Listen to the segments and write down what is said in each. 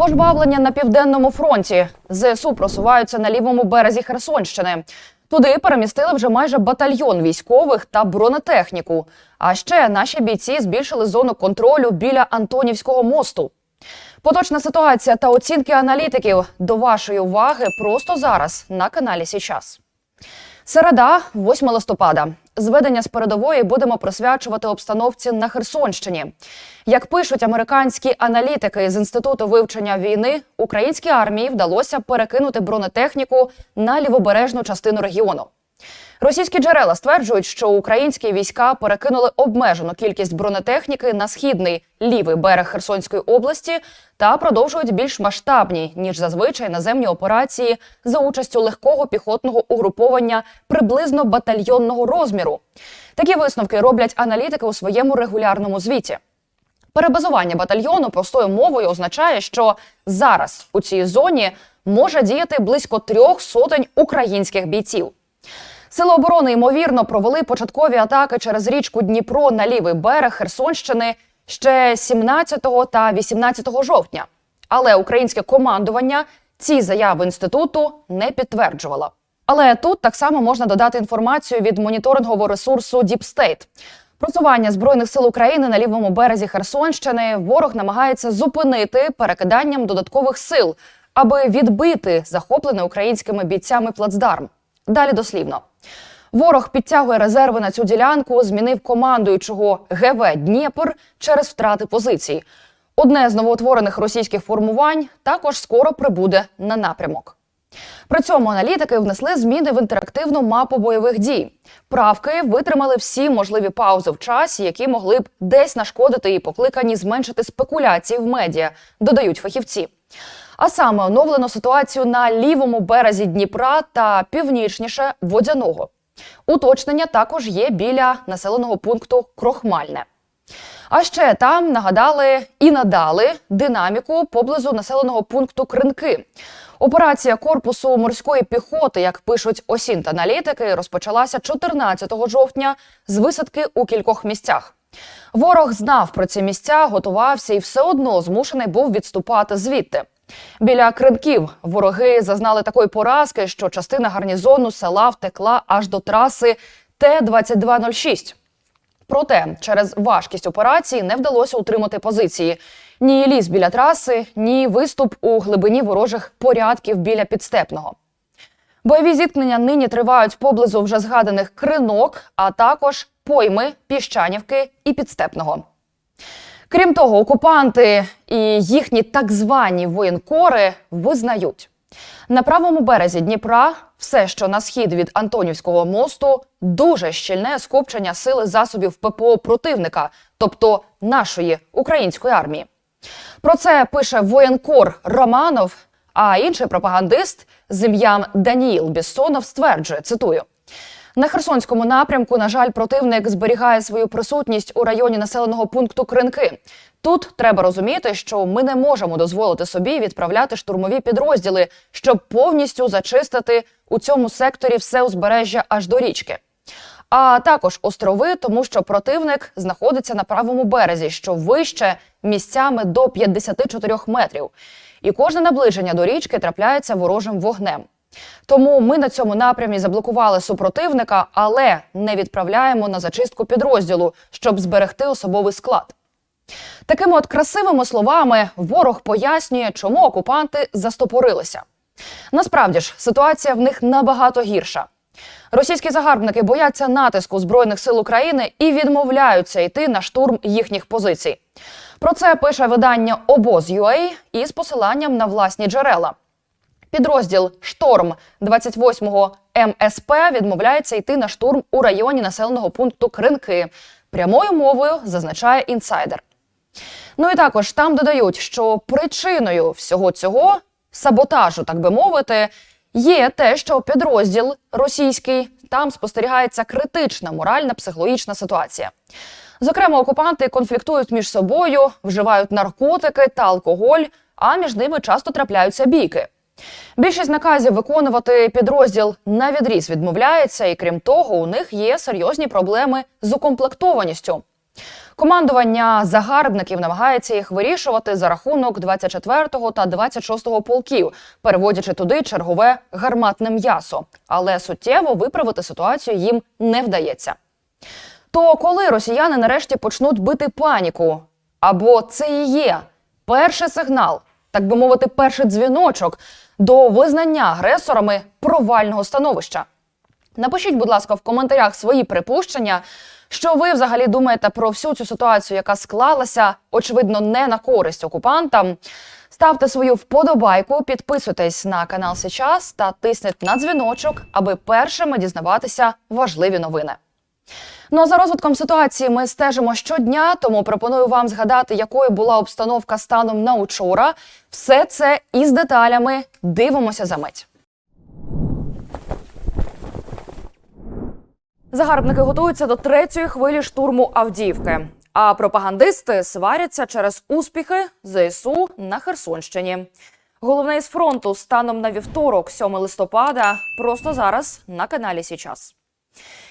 Пожвавлення на південному фронті. ЗСУ просуваються на лівому березі Херсонщини. Туди перемістили вже майже батальйон військових та бронетехніку. А ще наші бійці збільшили зону контролю біля Антонівського мосту. Поточна ситуація та оцінки аналітиків до вашої уваги просто зараз на каналі Січас. Середа, 8 листопада. Зведення з передової будемо присвячувати обстановці на Херсонщині. Як пишуть американські аналітики з інституту вивчення війни, українській армії вдалося перекинути бронетехніку на лівобережну частину регіону. Російські джерела стверджують, що українські війська перекинули обмежену кількість бронетехніки на східний лівий берег Херсонської області та продовжують більш масштабні ніж зазвичай наземні операції за участю легкого піхотного угруповання приблизно батальйонного розміру. Такі висновки роблять аналітики у своєму регулярному звіті. Перебазування батальйону простою мовою означає, що зараз у цій зоні може діяти близько трьох сотень українських бійців. Сили оборони ймовірно провели початкові атаки через річку Дніпро на лівий берег Херсонщини ще 17 та 18 жовтня. Але українське командування ці заяви інституту не підтверджувало. Але тут так само можна додати інформацію від моніторингового ресурсу State. Просування збройних сил України на лівому березі Херсонщини ворог намагається зупинити перекиданням додаткових сил, аби відбити захоплений українськими бійцями плацдарм. Далі дослівно. Ворог підтягує резерви на цю ділянку, змінив командуючого ГВ Дніпр через втрати позицій. Одне з новоутворених російських формувань також скоро прибуде на напрямок. При цьому аналітики внесли зміни в інтерактивну мапу бойових дій. Правки витримали всі можливі паузи в часі, які могли б десь нашкодити і покликані зменшити спекуляції в медіа, додають фахівці. А саме оновлено ситуацію на лівому березі Дніпра та північніше водяного. Уточнення також є біля населеного пункту Крохмальне. А ще там нагадали і надали динаміку поблизу населеного пункту Кринки. Операція корпусу морської піхоти, як пишуть осінт-аналітики, розпочалася 14 жовтня з висадки у кількох місцях. Ворог знав про ці місця, готувався і все одно змушений був відступати звідти. Біля кринків вороги зазнали такої поразки, що частина гарнізону села втекла аж до траси Т-2206. Проте через важкість операції не вдалося утримати позиції. Ні ліс біля траси, ні виступ у глибині ворожих порядків біля підстепного. Бойові зіткнення нині тривають поблизу вже згаданих кринок, а також пойми, піщанівки і підстепного. Крім того, окупанти і їхні так звані воєнкори визнають на правому березі Дніпра все, що на схід від Антонівського мосту, дуже щільне скупчення сили засобів ППО противника, тобто нашої української армії. Про це пише воєнкор Романов. А інший пропагандист з ім'ям Даніїл Біссонов стверджує: цитую. На Херсонському напрямку, на жаль, противник зберігає свою присутність у районі населеного пункту Кринки. Тут треба розуміти, що ми не можемо дозволити собі відправляти штурмові підрозділи, щоб повністю зачистити у цьому секторі все узбережжя аж до річки. А також острови, тому що противник знаходиться на правому березі, що вище місцями до 54 метрів. І кожне наближення до річки трапляється ворожим вогнем. Тому ми на цьому напрямі заблокували супротивника, але не відправляємо на зачистку підрозділу, щоб зберегти особовий склад. Такими от красивими словами ворог пояснює, чому окупанти застопорилися. Насправді ж ситуація в них набагато гірша. Російські загарбники бояться натиску збройних сил України і відмовляються йти на штурм їхніх позицій. Про це пише видання Обоз.UA із посиланням на власні джерела. Підрозділ Шторм 28-го МСП відмовляється йти на штурм у районі населеного пункту Кринки. Прямою мовою зазначає інсайдер. Ну і також там додають, що причиною всього цього саботажу, так би мовити, є те, що підрозділ російський там спостерігається критична моральна психологічна ситуація. Зокрема, окупанти конфліктують між собою, вживають наркотики та алкоголь, а між ними часто трапляються бійки. Більшість наказів виконувати підрозділ на відріз відмовляється, і крім того, у них є серйозні проблеми з укомплектованістю. Командування загарбників намагається їх вирішувати за рахунок 24-го та 26-го полків, переводячи туди чергове гарматне м'ясо. Але суттєво виправити ситуацію їм не вдається. То коли росіяни нарешті почнуть бити паніку, або це і є перший сигнал, так би мовити, перший дзвіночок до визнання агресорами провального становища. Напишіть, будь ласка, в коментарях свої припущення, що ви взагалі думаєте про всю цю ситуацію, яка склалася, очевидно, не на користь окупантам. Ставте свою вподобайку, підписуйтесь на канал Сейчас та тисніть на дзвіночок, аби першими дізнаватися важливі новини. Ну а за розвитком ситуації ми стежимо щодня, тому пропоную вам згадати, якою була обстановка станом на учора. Все це із деталями дивимося за мить. Загарбники готуються до третьої хвилі штурму Авдіївки. А пропагандисти сваряться через успіхи ЗСУ на Херсонщині. Головне із фронту станом на вівторок, 7 листопада, просто зараз на каналі Січас.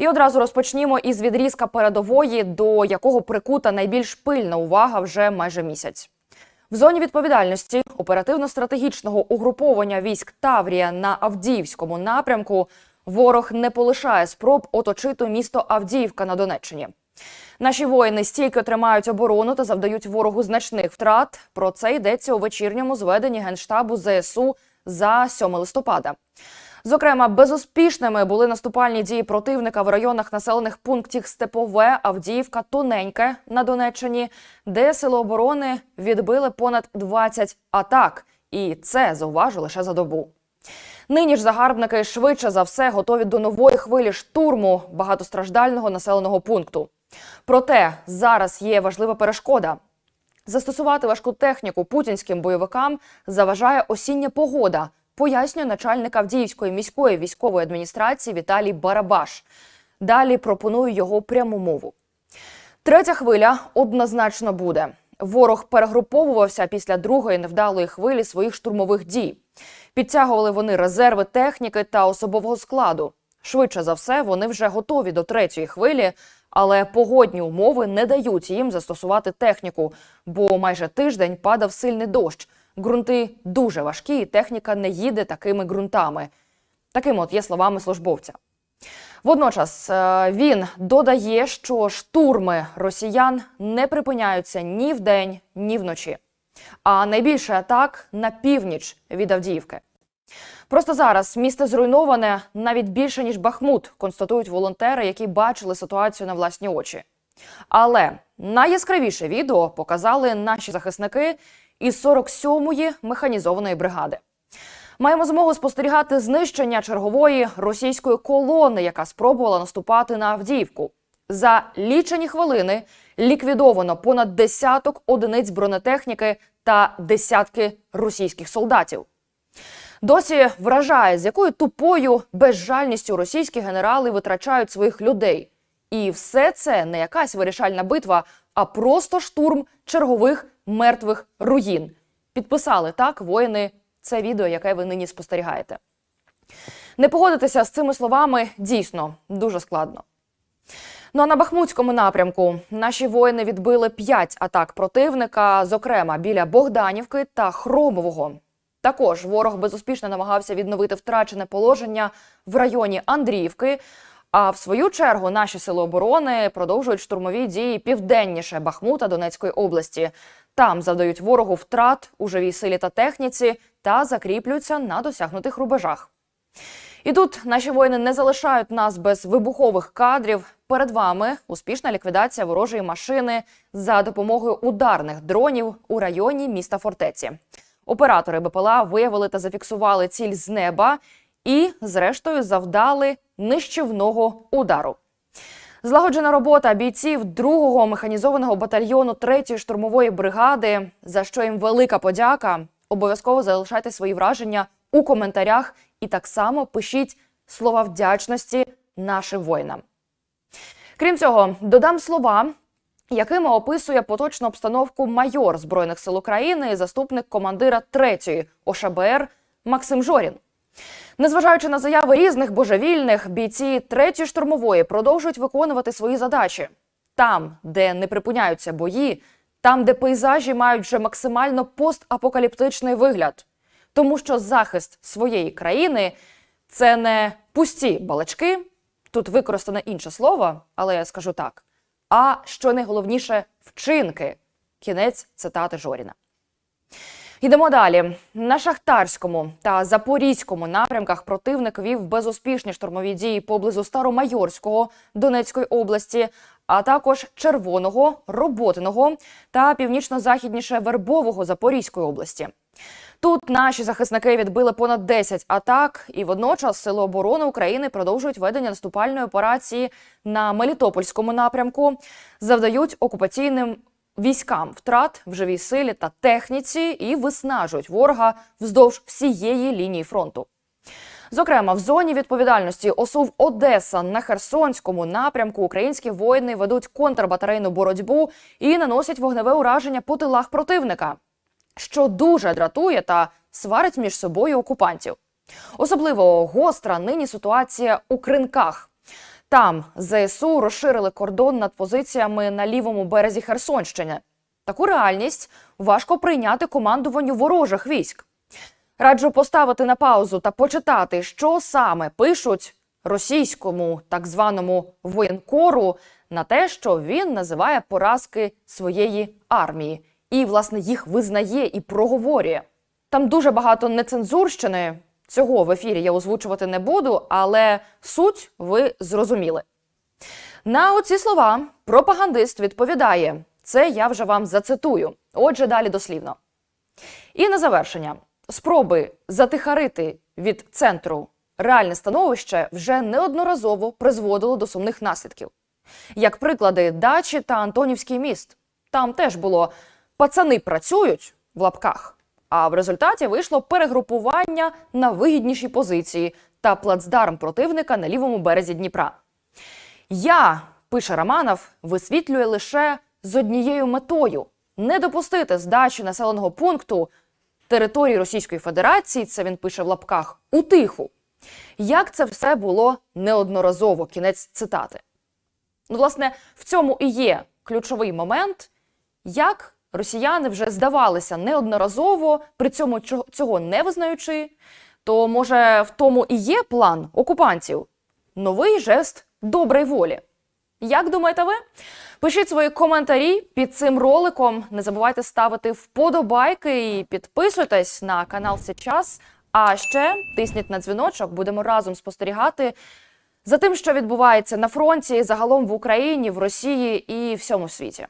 І одразу розпочнімо із відрізка передової, до якого прикута найбільш пильна увага вже майже місяць. В зоні відповідальності оперативно-стратегічного угруповання військ Таврія на Авдіївському напрямку ворог не полишає спроб оточити місто Авдіївка на Донеччині. Наші воїни стійко тримають оборону та завдають ворогу значних втрат. Про це йдеться у вечірньому зведенні генштабу ЗСУ за 7 листопада. Зокрема, безуспішними були наступальні дії противника в районах населених пунктів Степове, Авдіївка, Тоненьке на Донеччині, де сили оборони відбили понад 20 атак, і це зауважу лише за добу. Нині ж загарбники швидше за все готові до нової хвилі штурму багатостраждального населеного пункту. Проте зараз є важлива перешкода. Застосувати важку техніку путінським бойовикам заважає осіння погода, пояснює начальник Авдіївської міської військової адміністрації Віталій Барабаш. Далі пропоную його пряму мову. Третя хвиля однозначно буде. Ворог перегруповувався після другої невдалої хвилі своїх штурмових дій. Підтягували вони резерви техніки та особового складу. Швидше за все, вони вже готові до третьої хвилі, але погодні умови не дають їм застосувати техніку, бо майже тиждень падав сильний дощ. Ґрунти дуже важкі, і техніка не їде такими ґрунтами. Такими от є словами службовця. Водночас е, він додає, що штурми росіян не припиняються ні вдень, ні вночі. А найбільше атак на північ від Авдіївки. Просто зараз місто зруйноване навіть більше ніж Бахмут, констатують волонтери, які бачили ситуацію на власні очі. Але найяскравіше відео показали наші захисники із 47-ї механізованої бригади. Маємо змогу спостерігати знищення чергової російської колони, яка спробувала наступати на Авдіївку. За лічені хвилини ліквідовано понад десяток одиниць бронетехніки та десятки російських солдатів. Досі вражає, з якою тупою безжальністю російські генерали витрачають своїх людей. І все це не якась вирішальна битва, а просто штурм чергових мертвих руїн. Підписали так воїни це відео, яке ви нині спостерігаєте. Не погодитися з цими словами дійсно дуже складно. Ну а на Бахмутському напрямку наші воїни відбили п'ять атак противника, зокрема біля Богданівки та Хромового. Також ворог безуспішно намагався відновити втрачене положення в районі Андріївки. А в свою чергу наші сили оборони продовжують штурмові дії південніше Бахмута Донецької області. Там завдають ворогу втрат у живій силі та техніці та закріплюються на досягнутих рубежах. І тут наші воїни не залишають нас без вибухових кадрів. Перед вами успішна ліквідація ворожої машини за допомогою ударних дронів у районі міста фортеці. Оператори БПЛА виявили та зафіксували ціль з неба і, зрештою, завдали нищівного удару. Злагоджена робота бійців 2-го механізованого батальйону 3-ї штурмової бригади, за що їм велика подяка. Обов'язково залишайте свої враження у коментарях і так само пишіть слова вдячності нашим воїнам. Крім цього, додам слова, якими описує поточну обстановку майор Збройних сил України і заступник командира 3-ї ОШБР Максим Жорін. Незважаючи на заяви різних божевільних, бійці 3-ї штурмової продовжують виконувати свої задачі. там, де не припиняються бої, там, де пейзажі мають вже максимально постапокаліптичний вигляд. Тому що захист своєї країни це не пусті балачки, тут використане інше слово, але я скажу так. А що найголовніше вчинки. Кінець цитати Жоріна. Йдемо далі. На шахтарському та запорізькому напрямках противник вів безуспішні штурмові дії поблизу Старомайорського Донецької області, а також Червоного, Роботиного та північно-західніше Вербового Запорізької області. Тут наші захисники відбили понад 10 атак, і водночас Сили оборони України продовжують ведення наступальної операції на Мелітопольському напрямку, завдають окупаційним військам втрат в живій силі та техніці і виснажують ворога вздовж всієї лінії фронту. Зокрема, в зоні відповідальності ОСУВ Одеса на Херсонському напрямку українські воїни ведуть контрбатарейну боротьбу і наносять вогневе ураження по тилах противника, що дуже дратує та сварить між собою окупантів. Особливо гостра нині ситуація у кринках. Там ЗСУ розширили кордон над позиціями на лівому березі Херсонщини. Таку реальність важко прийняти командуванню ворожих військ. Раджу поставити на паузу та почитати, що саме пишуть російському так званому воєнкору на те, що він називає поразки своєї армії, і власне їх визнає і проговорює. Там дуже багато нецензурщини. Цього в ефірі я озвучувати не буду, але суть ви зрозуміли. На оці слова пропагандист відповідає: це я вже вам зацитую. Отже, далі дослівно. І на завершення спроби затихарити від центру реальне становище вже неодноразово призводило до сумних наслідків. Як приклади дачі та Антонівський міст. Там теж було пацани працюють в лапках. А в результаті вийшло перегрупування на вигідніші позиції та плацдарм противника на лівому березі Дніпра. Я, пише Романов, висвітлює лише з однією метою не допустити здачі населеного пункту території Російської Федерації, це він пише в лапках, у тиху. Як це все було неодноразово, кінець цитати. Ну, власне, в цьому і є ключовий момент, як росіяни вже здавалися неодноразово, при цьому цього не визнаючи, то може в тому і є план окупантів новий жест доброї волі. Як думаєте ви? Пишіть свої коментарі під цим роликом. Не забувайте ставити вподобайки і підписуйтесь на канал Сейчас. А ще тисніть на дзвіночок, будемо разом спостерігати за тим, що відбувається на фронті, загалом в Україні, в Росії і всьому світі.